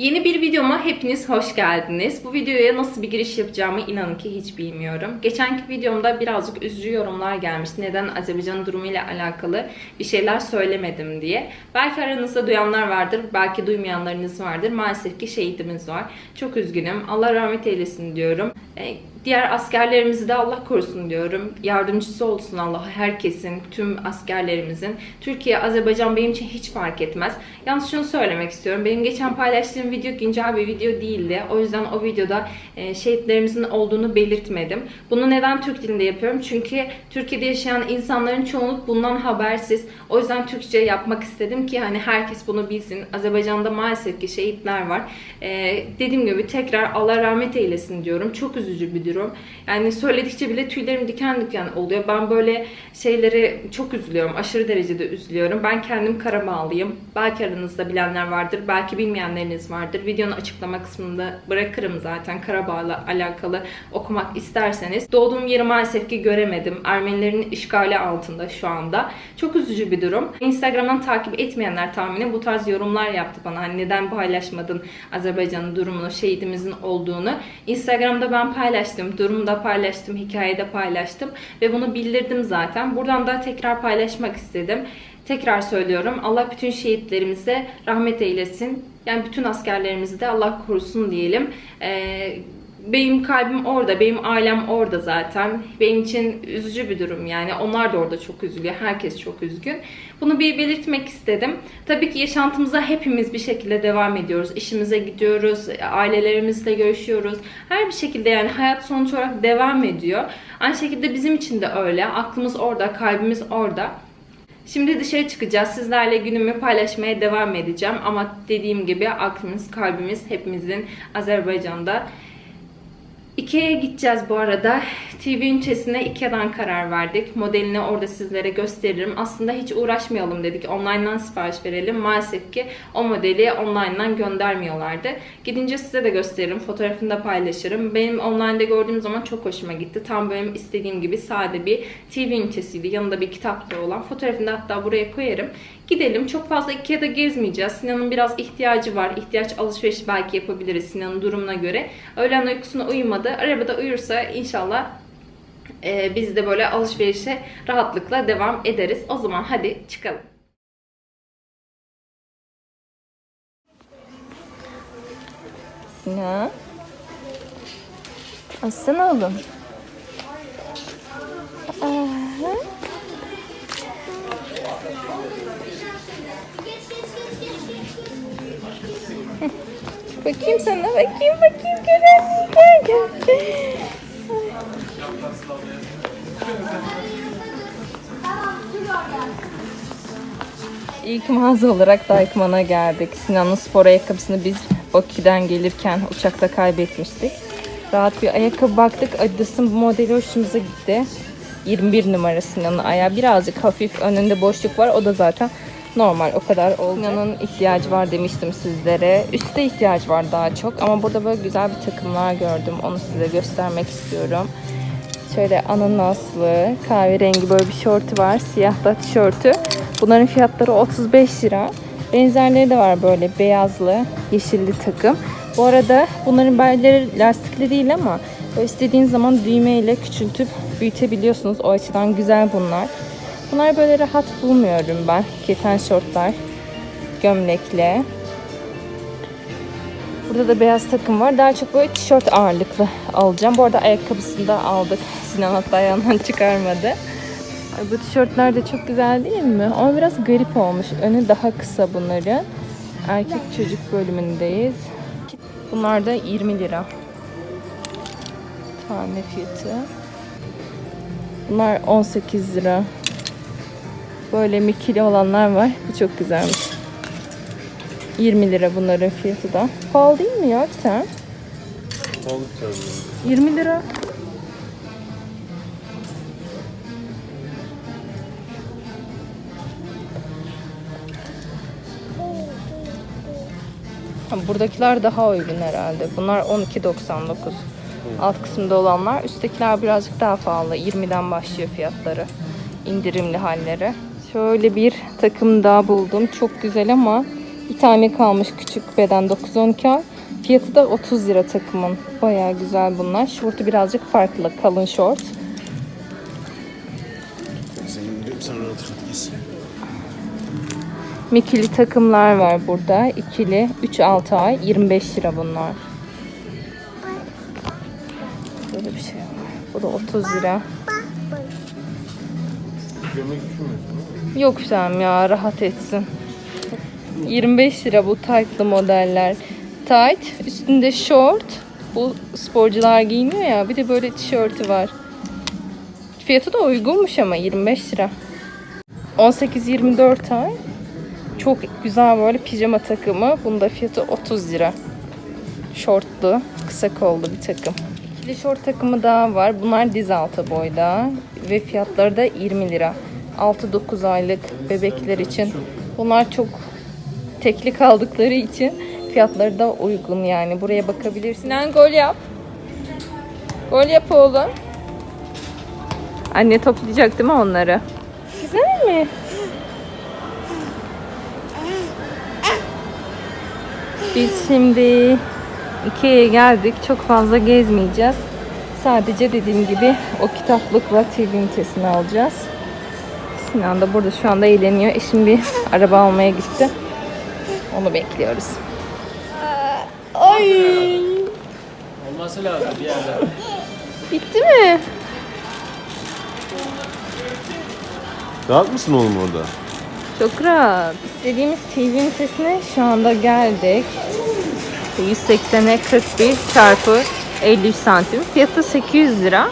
Yeni bir videoma hepiniz hoş geldiniz. Bu videoya nasıl bir giriş yapacağımı inanın ki hiç bilmiyorum. Geçenki videomda birazcık üzücü yorumlar gelmişti. Neden Azerbaycan durumuyla alakalı bir şeyler söylemedim diye. Belki aranızda duyanlar vardır, belki duymayanlarınız vardır. Maalesef ki şehidimiz var. Çok üzgünüm. Allah rahmet eylesin diyorum. E, Diğer askerlerimizi de Allah korusun diyorum. Yardımcısı olsun Allah herkesin, tüm askerlerimizin. Türkiye, Azerbaycan benim için hiç fark etmez. Yalnız şunu söylemek istiyorum. Benim geçen paylaştığım video güncel bir video değildi. O yüzden o videoda e, şehitlerimizin olduğunu belirtmedim. Bunu neden Türk dilinde yapıyorum? Çünkü Türkiye'de yaşayan insanların çoğunluk bundan habersiz. O yüzden Türkçe yapmak istedim ki hani herkes bunu bilsin. Azerbaycan'da maalesef ki şehitler var. E, dediğim gibi tekrar Allah rahmet eylesin diyorum. Çok üzücü bir durum. Yani söyledikçe bile tüylerim diken diken oluyor. Ben böyle şeyleri çok üzülüyorum. Aşırı derecede üzülüyorum. Ben kendim Karabağlıyım. Belki aranızda bilenler vardır. Belki bilmeyenleriniz vardır. Videonun açıklama kısmında bırakırım zaten Karabağ'la alakalı okumak isterseniz. Doğduğum yeri maalesef ki göremedim. Ermenilerin işgali altında şu anda. Çok üzücü bir durum. Instagram'dan takip etmeyenler tahmini bu tarz yorumlar yaptı bana. Hani neden paylaşmadın Azerbaycan'ın durumunu, şehidimizin olduğunu. Instagram'da ben paylaştım. Durumu da paylaştım, hikayede paylaştım. Ve bunu bildirdim zaten. Buradan da tekrar paylaşmak istedim. Tekrar söylüyorum. Allah bütün şehitlerimize rahmet eylesin. Yani bütün askerlerimizi de Allah korusun diyelim. Ee, benim kalbim orada, benim ailem orada zaten. Benim için üzücü bir durum yani. Onlar da orada çok üzülüyor. Herkes çok üzgün. Bunu bir belirtmek istedim. Tabii ki yaşantımıza hepimiz bir şekilde devam ediyoruz. İşimize gidiyoruz, ailelerimizle görüşüyoruz. Her bir şekilde yani hayat sonuç olarak devam ediyor. Aynı şekilde bizim için de öyle. Aklımız orada, kalbimiz orada. Şimdi dışarı çıkacağız. Sizlerle günümü paylaşmaya devam edeceğim. Ama dediğim gibi aklımız, kalbimiz hepimizin Azerbaycan'da. Ikea'ya gideceğiz bu arada. TV ünitesine Ikea'dan karar verdik. Modelini orada sizlere gösteririm. Aslında hiç uğraşmayalım dedik. Online'dan sipariş verelim. Maalesef ki o modeli online'dan göndermiyorlardı. Gidince size de gösteririm. Fotoğrafını da paylaşırım. Benim online'da gördüğüm zaman çok hoşuma gitti. Tam benim istediğim gibi sade bir TV ünitesiydi. Yanında bir kitap da olan. Fotoğrafını da hatta buraya koyarım. Gidelim. Çok fazla Ikea'da gezmeyeceğiz. Sinan'ın biraz ihtiyacı var. İhtiyaç alışverişi belki yapabiliriz Sinan'ın durumuna göre. Öğlen uykusuna uyumadı. Arabada uyursa inşallah e, biz de böyle alışverişe rahatlıkla devam ederiz. O zaman hadi çıkalım. Sinan. Aslan oğlum. Aha. Bakayım sana, bakayım, bakayım. Gel, gel, gel. İlk mağaza olarak Daikiman'a geldik. Sinan'ın spor ayakkabısını biz Bakü'den gelirken uçakta kaybetmiştik. Rahat bir ayakkabı baktık. Adidas'ın bu modeli hoşumuza gitti. 21 numara Sinan'ın ayağı. Birazcık hafif önünde boşluk var. O da zaten normal. O kadar oldu. Sinan'ın ihtiyacı var demiştim sizlere. Üste ihtiyaç var daha çok. Ama burada böyle güzel bir takımlar gördüm. Onu size göstermek istiyorum. Şöyle ananaslı, kahverengi böyle bir şortu var. Siyah da tişörtü. Bunların fiyatları 35 lira. Benzerleri de var böyle beyazlı, yeşilli takım. Bu arada bunların belleri lastikli değil ama istediğiniz zaman düğmeyle küçültüp büyütebiliyorsunuz. O açıdan güzel bunlar. Bunlar böyle rahat bulmuyorum ben. Keten şortlar, gömlekle. Burada da beyaz takım var. Daha çok böyle tişört ağırlıklı alacağım. Bu arada ayakkabısını da aldık. Sinan hatta ayağından çıkarmadı. Bu tişörtler de çok güzel değil mi? Ama biraz garip olmuş. Önü daha kısa bunların. Erkek çocuk bölümündeyiz. Bunlar da 20 lira. Tane fiyatı. Bunlar 18 lira. Böyle mikili olanlar var. Bu çok güzelmiş. 20 lira bunların fiyatı da. Pahalı değil mi ya? Pahalı tabii. 20 lira. Buradakiler daha uygun herhalde. Bunlar 12.99. Alt kısımda olanlar. Üsttekiler birazcık daha pahalı. 20'den başlıyor fiyatları. İndirimli halleri. Şöyle bir takım daha buldum. Çok güzel ama Bir tane kalmış küçük beden 9-12 ay. Fiyatı da 30 lira takımın. Bayağı güzel bunlar. Şortu birazcık farklı. Kalın şort. Mikili takımlar var burada. İkili 3-6 ay 25 lira bunlar. Böyle bir şey var. Bu da 30 lira. Yok Sam ya rahat etsin. 25 lira bu tight'lı modeller. Tight, üstünde short. Bu sporcular giyiniyor ya. Bir de böyle tişörtü var. Fiyatı da uygunmuş ama 25 lira. 18-24 ay. Çok güzel böyle pijama takımı. Bunda fiyatı 30 lira. Şortlu, kısa kollu bir takım. İkili şort takımı daha var. Bunlar diz altı boyda ve fiyatları da 20 lira. 6-9 aylık bebekler için. Bunlar çok tekli kaldıkları için fiyatları da uygun yani. Buraya bakabilirsin. Sinan gol yap. Gol yap oğlum. Anne toplayacak değil mi onları? Güzel mi? Biz şimdi Ikea'ya geldik. Çok fazla gezmeyeceğiz. Sadece dediğim gibi o kitaplıkla TV ünitesini alacağız. Sinan da burada şu anda eğleniyor. Eşim bir araba almaya gitti. Onu bekliyoruz. Ay! Olması lazım bir yerde. Bitti mi? Rahat mısın oğlum orada? Çok rahat. İstediğimiz TV ünitesine şu anda geldik. 180'e 41 çarpı 53 santim. Fiyatı 800 lira.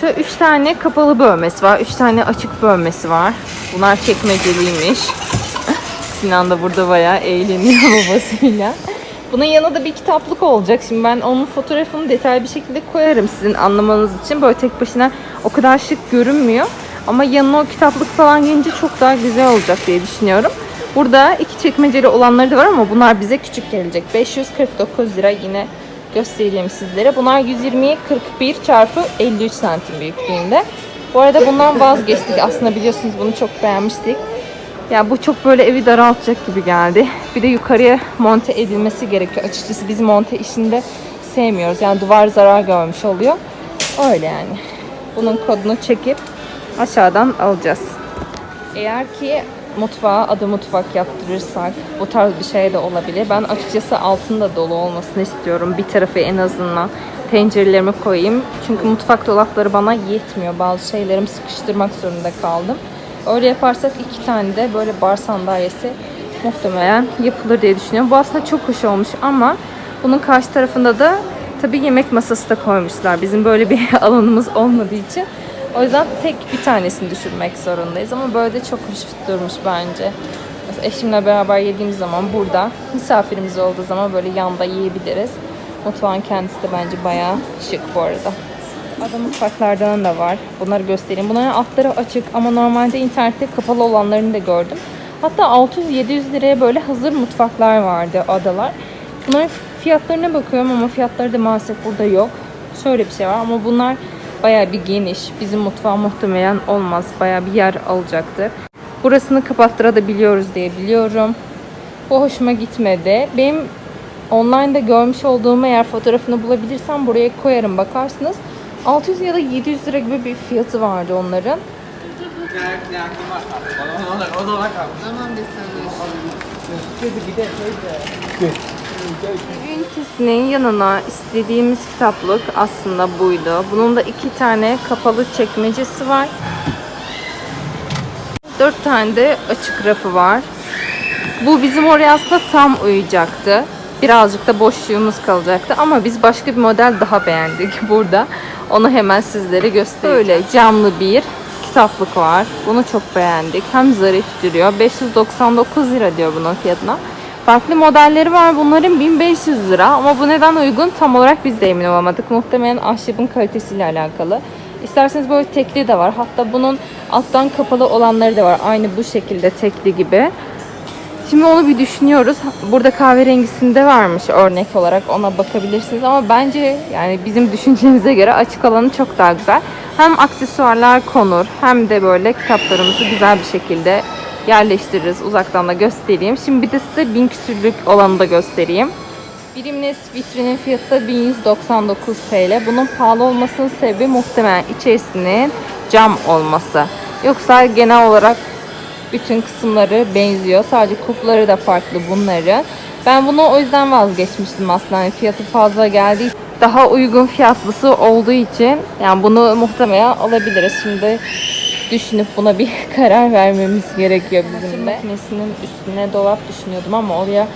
Şöyle 3 tane kapalı bölmesi var. 3 tane açık bölmesi var. Bunlar çekmeceliymiş. Sinan da burada bayağı eğleniyor babasıyla. Bunun yanında da bir kitaplık olacak. Şimdi ben onun fotoğrafını detaylı bir şekilde koyarım sizin anlamanız için. Böyle tek başına o kadar şık görünmüyor. Ama yanına o kitaplık falan gelince çok daha güzel olacak diye düşünüyorum. Burada iki çekmeceli olanları da var ama bunlar bize küçük gelecek. 549 lira yine göstereyim sizlere. Bunlar 120'ye 41 çarpı 53 santim büyüklüğünde. Bu arada bundan vazgeçtik. Aslında biliyorsunuz bunu çok beğenmiştik. Ya bu çok böyle evi daraltacak gibi geldi. Bir de yukarıya monte edilmesi gerekiyor. Açıkçası biz monte işinde sevmiyoruz. Yani duvar zarar görmüş oluyor. Öyle yani. Bunun kodunu çekip aşağıdan alacağız. Eğer ki mutfağa adı mutfak yaptırırsak bu tarz bir şey de olabilir. Ben açıkçası altında dolu olmasını istiyorum. Bir tarafı en azından tencerelerimi koyayım. Çünkü mutfak dolapları bana yetmiyor. Bazı şeylerimi sıkıştırmak zorunda kaldım. Öyle yaparsak iki tane de böyle bar sandalyesi muhtemelen yapılır diye düşünüyorum. Bu aslında çok hoş olmuş ama bunun karşı tarafında da tabii yemek masası da koymuşlar. Bizim böyle bir alanımız olmadığı için. O yüzden tek bir tanesini düşürmek zorundayız ama böyle de çok hoş durmuş bence. Mesela eşimle beraber yediğimiz zaman burada misafirimiz olduğu zaman böyle yanda yiyebiliriz. Mutfağın kendisi de bence bayağı şık bu arada. Ada mutfaklardan da var. Bunları göstereyim. Bunların altları açık ama normalde internette kapalı olanlarını da gördüm. Hatta 600-700 liraya böyle hazır mutfaklar vardı adalar. Bunların fiyatlarına bakıyorum ama fiyatları da maalesef burada yok. Şöyle bir şey var ama bunlar bayağı bir geniş. Bizim mutfağı muhtemelen olmaz. Bayağı bir yer alacaktır. Burasını kapattırabiliyoruz diye biliyorum. Bu hoşuma gitmedi. Benim online'da görmüş olduğum eğer fotoğrafını bulabilirsem buraya koyarım bakarsınız. 600 ya da 700 lira gibi bir fiyatı vardı onların. Ünitesinin yanına istediğimiz kitaplık aslında buydu. Bunun da iki tane kapalı çekmecesi var. Dört tane de açık rafı var. Bu bizim oraya aslında tam uyacaktı. Birazcık da boşluğumuz kalacaktı ama biz başka bir model daha beğendik burada. Onu hemen sizlere göstereyim. Böyle camlı bir kitaplık var. Bunu çok beğendik. Hem zarif duruyor. 599 lira diyor bunun fiyatına. Farklı modelleri var. Bunların 1500 lira. Ama bu neden uygun tam olarak biz de emin olamadık. Muhtemelen ahşabın kalitesiyle alakalı. İsterseniz böyle tekli de var. Hatta bunun alttan kapalı olanları da var. Aynı bu şekilde tekli gibi. Şimdi onu bir düşünüyoruz. Burada kahverengisinde varmış örnek olarak ona bakabilirsiniz ama bence yani bizim düşüncemize göre açık alanı çok daha güzel. Hem aksesuarlar konur hem de böyle kitaplarımızı güzel bir şekilde yerleştiririz. Uzaktan da göstereyim. Şimdi bir de size bin küsürlük olanı da göstereyim. Birimles vitrinin fiyatı da 1199 TL. Bunun pahalı olmasının sebebi muhtemelen içerisinin cam olması. Yoksa genel olarak bütün kısımları benziyor. Sadece kupları da farklı bunların. Ben bunu o yüzden vazgeçmiştim aslında. Yani fiyatı fazla geldiği daha uygun fiyatlısı olduğu için yani bunu muhtemelen alabiliriz. Şimdi düşünüp buna bir karar vermemiz gerekiyor bizim de. Makinesinin üstüne dolap düşünüyordum ama oraya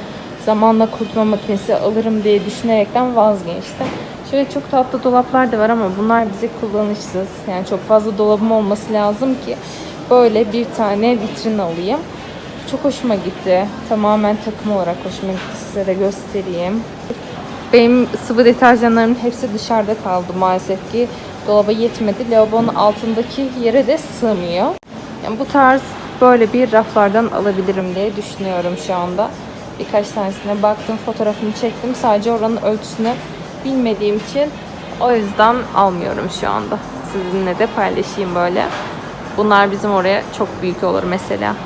zamanla kurutma makinesi alırım diye düşünerekten vazgeçtim. Şöyle çok tatlı dolaplar da var ama bunlar bize kullanışsız. Yani çok fazla dolabım olması lazım ki böyle bir tane vitrin alayım. Çok hoşuma gitti. Tamamen takım olarak hoşuma gitti. Size de göstereyim. Benim sıvı deterjanlarımın hepsi dışarıda kaldı maalesef ki. Dolaba yetmedi. Lavabonun altındaki yere de sığmıyor. Yani bu tarz böyle bir raflardan alabilirim diye düşünüyorum şu anda. Birkaç tanesine baktım, fotoğrafını çektim. Sadece oranın ölçüsünü bilmediğim için o yüzden almıyorum şu anda. Sizinle de paylaşayım böyle. Bunlar bizim oraya çok büyük olur mesela.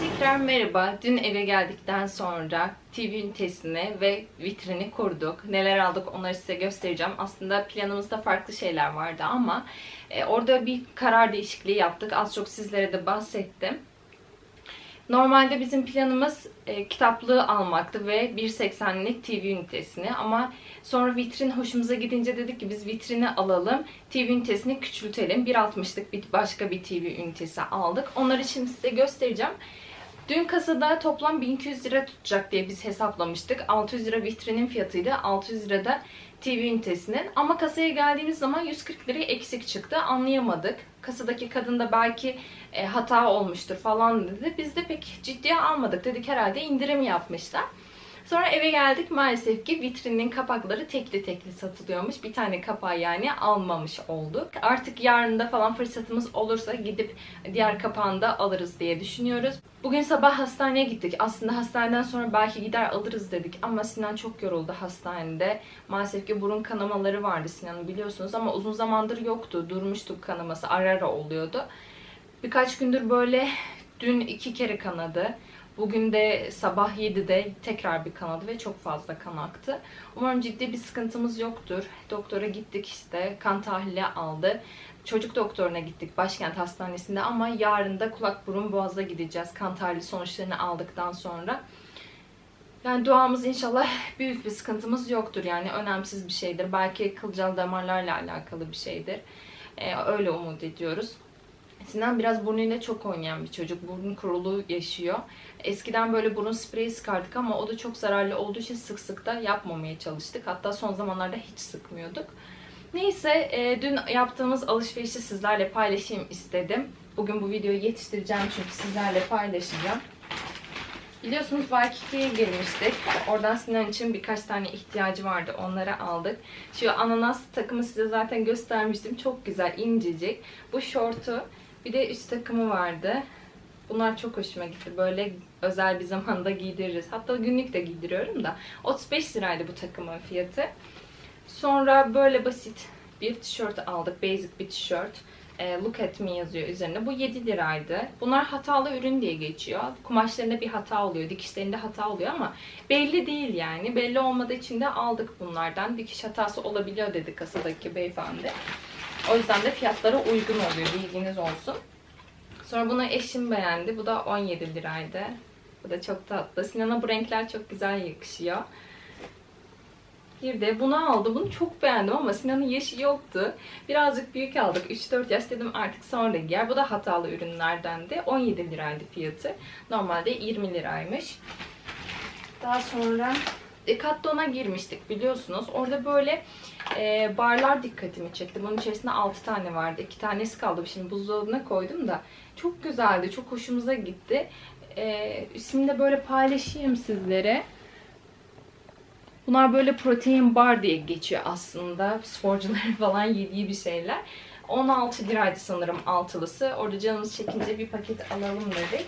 Tekrar merhaba. Dün eve geldikten sonra TV ünitesini ve vitrini kurduk. Neler aldık onları size göstereceğim. Aslında planımızda farklı şeyler vardı ama e, orada bir karar değişikliği yaptık. Az çok sizlere de bahsettim. Normalde bizim planımız e, kitaplığı almaktı ve 1.80'lik TV ünitesini ama sonra vitrin hoşumuza gidince dedik ki biz vitrini alalım, TV ünitesini küçültelim. 1.60'lık bir başka bir TV ünitesi aldık. Onları şimdi size göstereceğim. Dün kasada toplam 1200 lira tutacak diye biz hesaplamıştık. 600 lira vitrinin fiyatıydı. 600 lira da TV ünitesinin. Ama kasaya geldiğimiz zaman 140 liraya eksik çıktı. Anlayamadık. Kasadaki kadın da belki e, hata olmuştur falan dedi. Biz de pek ciddiye almadık. Dedik herhalde indirim yapmışlar. Sonra eve geldik maalesef ki vitrinin kapakları tekli tekli satılıyormuş. Bir tane kapağı yani almamış olduk. Artık yarın da falan fırsatımız olursa gidip diğer kapağını da alırız diye düşünüyoruz. Bugün sabah hastaneye gittik. Aslında hastaneden sonra belki gider alırız dedik ama Sinan çok yoruldu hastanede. Maalesef ki burun kanamaları vardı Sinan'ın biliyorsunuz ama uzun zamandır yoktu. Durmuştuk kanaması ara ara oluyordu. Birkaç gündür böyle dün iki kere kanadı. Bugün de sabah 7'de tekrar bir kanadı ve çok fazla kan aktı. Umarım ciddi bir sıkıntımız yoktur. Doktora gittik işte kan tahlili aldı. Çocuk doktoruna gittik başkent hastanesinde ama yarın da kulak burun boğaza gideceğiz kan tahlili sonuçlarını aldıktan sonra. Yani duamız inşallah büyük bir sıkıntımız yoktur yani önemsiz bir şeydir. Belki kılcal damarlarla alakalı bir şeydir. Ee, öyle umut ediyoruz. Sinan biraz burnuyla çok oynayan bir çocuk. Burun kuruluğu yaşıyor. Eskiden böyle burun spreyi sıkardık ama o da çok zararlı olduğu için sık sık da yapmamaya çalıştık. Hatta son zamanlarda hiç sıkmıyorduk. Neyse e, dün yaptığımız alışverişi sizlerle paylaşayım istedim. Bugün bu videoyu yetiştireceğim çünkü sizlerle paylaşacağım. Biliyorsunuz Waikiki'ye girmiştik. Oradan Sinan için birkaç tane ihtiyacı vardı. Onları aldık. Şu ananas takımı size zaten göstermiştim. Çok güzel, incecik. Bu şortu bir de üst takımı vardı. Bunlar çok hoşuma gitti. Böyle özel bir zamanda giydiririz. Hatta günlük de giydiriyorum da. 35 liraydı bu takımın fiyatı. Sonra böyle basit bir tişört aldık. Basic bir tişört. E, Look at me yazıyor üzerine. Bu 7 liraydı. Bunlar hatalı ürün diye geçiyor. Kumaşlarında bir hata oluyor. Dikişlerinde hata oluyor ama belli değil yani. Belli olmadığı için de aldık bunlardan. Dikiş hatası olabiliyor dedi kasadaki beyefendi. O yüzden de fiyatları uygun oluyor. Bilginiz olsun. Sonra bunu eşim beğendi. Bu da 17 liraydı. Bu da çok tatlı. Sinan'a bu renkler çok güzel yakışıyor. Bir de bunu aldı. Bunu çok beğendim ama Sinan'ın yaşı yoktu. Birazcık büyük aldık. 3-4 yaş dedim artık sonra giyer. Bu da hatalı ürünlerdendi. 17 liraydı fiyatı. Normalde 20 liraymış. Daha sonra Decathlon'a girmiştik biliyorsunuz. Orada böyle e, barlar dikkatimi çekti. Bunun içerisinde 6 tane vardı. 2 tanesi kaldı. Şimdi buzdolabına koydum da. Çok güzeldi. Çok hoşumuza gitti. E, ismini de böyle paylaşayım sizlere. Bunlar böyle protein bar diye geçiyor aslında. Sporcuların falan yediği bir şeyler. 16 liraydı sanırım altılısı. Orada canımız çekince bir paket alalım dedik.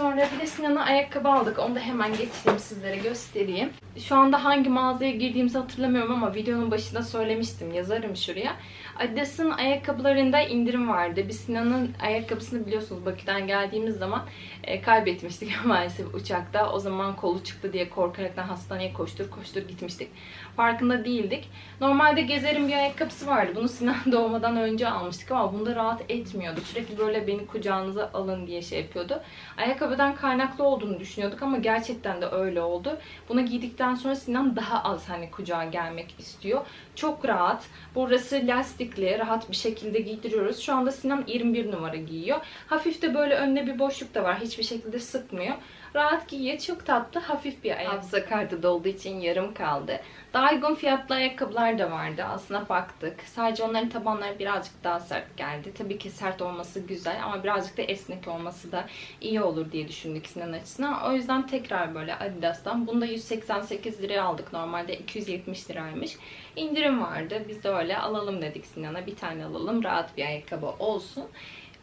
Sonra bir de Sinan'a ayakkabı aldık. Onu da hemen getireyim sizlere göstereyim. Şu anda hangi mağazaya girdiğimizi hatırlamıyorum ama videonun başında söylemiştim. Yazarım şuraya. Adidas'ın ayakkabılarında indirim vardı. Biz Sinan'ın ayakkabısını biliyorsunuz Bakü'den geldiğimiz zaman e, kaybetmiştik maalesef uçakta. O zaman kolu çıktı diye korkaraktan hastaneye koştur koştur gitmiştik. Farkında değildik. Normalde gezerim bir ayakkabısı vardı. Bunu Sinan doğmadan önce almıştık ama bunda rahat etmiyordu. Sürekli böyle beni kucağınıza alın diye şey yapıyordu. Ayakkabıdan kaynaklı olduğunu düşünüyorduk ama gerçekten de öyle oldu. Bunu giydikten sonra Sinan daha az hani kucağa gelmek istiyor. Çok rahat. Burası lastikli, rahat bir şekilde giydiriyoruz. Şu anda Sinan 21 numara giyiyor. Hafif de böyle önüne bir boşluk da var. Hiçbir şekilde sıkmıyor. Rahat giyiyor. Çok tatlı, hafif bir. Hafıza kartı dolduğu için yarım kaldı. Daha uygun fiyatlı ayakkabılar da vardı. Aslına baktık. Sadece onların tabanları birazcık daha sert geldi. Tabii ki sert olması güzel ama birazcık da esnek olması da iyi olur diye düşündük Sinan açısından. O yüzden tekrar böyle Adidas'tan. Bunu da 188 liraya aldık. Normalde 270 liraymış. İndirim vardı. Biz de öyle alalım dedik Sinan'a. Bir tane alalım. Rahat bir ayakkabı olsun.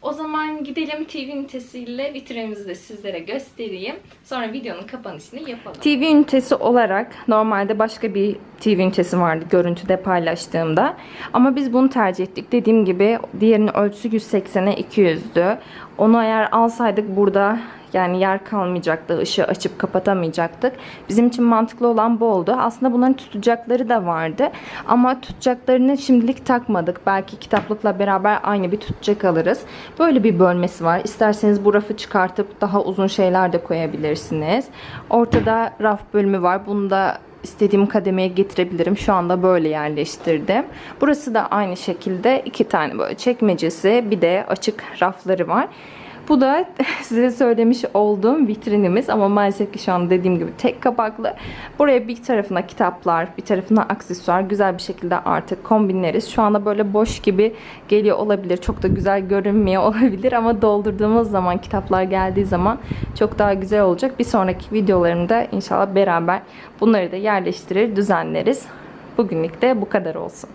O zaman gidelim TV ünitesiyle vitrinimizi de sizlere göstereyim. Sonra videonun kapanışını yapalım. TV ünitesi olarak normalde başka bir TV ünitesi vardı görüntüde paylaştığımda. Ama biz bunu tercih ettik. Dediğim gibi diğerinin ölçüsü 180'e 200'dü. Onu eğer alsaydık burada yani yer kalmayacaktı, ışığı açıp kapatamayacaktık. Bizim için mantıklı olan bu oldu. Aslında bunların tutacakları da vardı. Ama tutacaklarını şimdilik takmadık. Belki kitaplıkla beraber aynı bir tutacak alırız. Böyle bir bölmesi var. İsterseniz bu rafı çıkartıp daha uzun şeyler de koyabilirsiniz. Ortada raf bölümü var. Bunu da istediğim kademeye getirebilirim. Şu anda böyle yerleştirdim. Burası da aynı şekilde iki tane böyle çekmecesi bir de açık rafları var. Bu da size söylemiş olduğum vitrinimiz ama maalesef ki şu an dediğim gibi tek kapaklı. Buraya bir tarafına kitaplar, bir tarafına aksesuar güzel bir şekilde artık kombinleriz. Şu anda böyle boş gibi geliyor olabilir. Çok da güzel görünmüyor olabilir ama doldurduğumuz zaman kitaplar geldiği zaman çok daha güzel olacak. Bir sonraki videolarımda inşallah beraber bunları da yerleştirir, düzenleriz. Bugünlük de bu kadar olsun.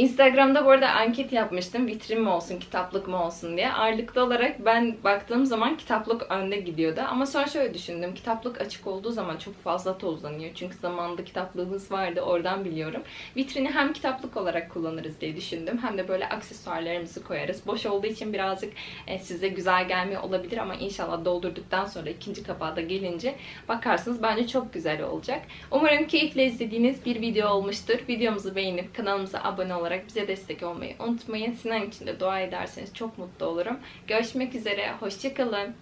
Instagram'da bu arada anket yapmıştım. Vitrin mi olsun, kitaplık mı olsun diye. Ağırlıklı olarak ben baktığım zaman kitaplık önde gidiyordu. Ama sonra şöyle düşündüm. Kitaplık açık olduğu zaman çok fazla tozlanıyor. Çünkü zamanında kitaplığımız vardı. Oradan biliyorum. Vitrini hem kitaplık olarak kullanırız diye düşündüm. Hem de böyle aksesuarlarımızı koyarız. Boş olduğu için birazcık e, size güzel gelmiyor olabilir ama inşallah doldurduktan sonra ikinci kapağı da gelince bakarsınız. Bence çok güzel olacak. Umarım keyifle izlediğiniz bir video olmuştur. Videomuzu beğenip kanalımıza abone olarak bize destek olmayı unutmayın. Sinan için de dua ederseniz çok mutlu olurum. Görüşmek üzere. Hoşçakalın.